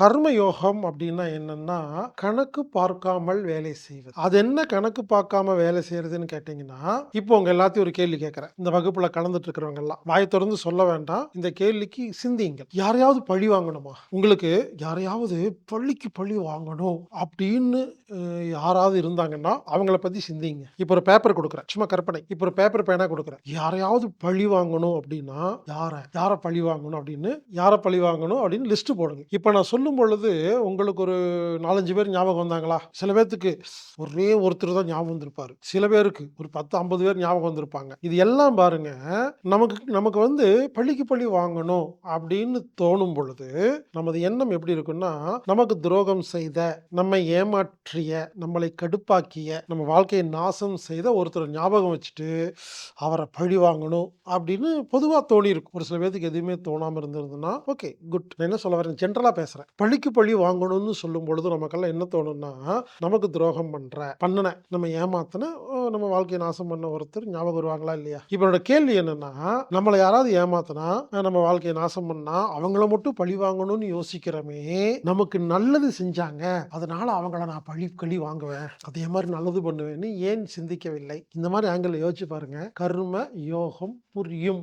கர்ம யோகம் அப்படின்னா என்னன்னா கணக்கு பார்க்காமல் வேலை செய்வது. அது என்ன கணக்கு பார்க்காம வேலை செய்யறதுன்னு கேட்டீங்கன்னா இப்போ உங்க எல்லாத்தையும் ஒரு கேள்வி கேட்கறேன். இந்த வகுப்புல கலந்துட்டு இருக்கிறவங்க எல்லாம் வாய் திறந்து சொல்ல வேண்டாம். இந்த கேள்விக்கு சிந்திங்க யாரையாவது பழி வாங்கணுமா? உங்களுக்கு யாரையாவது பள்ளிக்கு பழி வாங்கணும் அப்படின்னு யாராவது இருந்தாங்கன்னா அவங்கள பத்தி சிந்திங்க. இப்போ ஒரு பேப்பர் கொடுக்குறேன். சும்மா கற்பனை. இப்போ ஒரு பேப்பர் பேனா கொடுக்குறேன். யாரையாவது பழி வாங்கணும் அப்படின்னா யாரை? யாரை பழி வாங்கணும் அப்படின்னு? யாரை பழி வாங்கணும் அப்படின்னு லிஸ்ட் போடுங்க. இப்போ நான் சொல்லும் பொழுது உங்களுக்கு ஒரு நாலஞ்சு பேர் ஞாபகம் வந்தாங்களா? சில பேர்த்துக்கு ஒரே ஒருத்தர் தான் ஞாபகம் வந்திருப்பாரு. சில பேருக்கு ஒரு பத்து ஐம்பது பேர் ஞாபகம் வந்திருப்பாங்க. இது எல்லாம் பாருங்க நமக்கு நமக்கு வந்து பள்ளிக்கு பள்ளி வாங்கணும் அப்படின்னு தோணும் பொழுது நமது எண்ணம் எப்படி இருக்குன்னா நமக்கு துரோகம் செய்த நம்மை ஏமாற்றிய நம்மளை கடுப்பாக்கிய நம்ம வாழ்க்கையை நாசம் செய்த ஒருத்தர் ஞாபகம் வச்சுட்டு அவரை பழி வாங்கணும் அப்படின்னு பொதுவாக தோணி இருக்கும் ஒரு சில பேருக்கு எதுவுமே தோணாமல் இருந்திருந்ததுன்னா ஓகே குட். நான் என்ன சொல்ல வரேன்? ஜென்ரலாக பேசுகிறேன் பழிக்கு பழி வாங்கணும்னு சொல்லும் பொழுது நமக்கெல்லாம் என்ன தோணும்னா நமக்கு துரோகம் பண்ணுற பண்ணன நம்ம ஏமாத்தின நம்ம வாழ்க்கையை நாசம் பண்ண ஒருத்தர் ஞாபகம் வருவாங்களா இல்லையா? இப்போ என்னோட கேள்வி என்னன்னா நம்மளை யாராவது ஏமாத்தினா நம்ம வாழ்க்கையை நாசம் பண்ணா அவங்கள மட்டும் பழி வாங்கணும்னு யோசிக்கிறோமே நமக்கு நல்லது செஞ்சாங்க அதனால அவங்கள நான் பழி கழி வாங்குவேன் அதே மாதிரி நல்லது பண்ணுவேன்னு ஏன் சிந்திக்கவில்லை? இந்த மாதிரி ஆங்கிள் யோசிச்சு பாருங்க. கர்ம யோகம் புரியும்.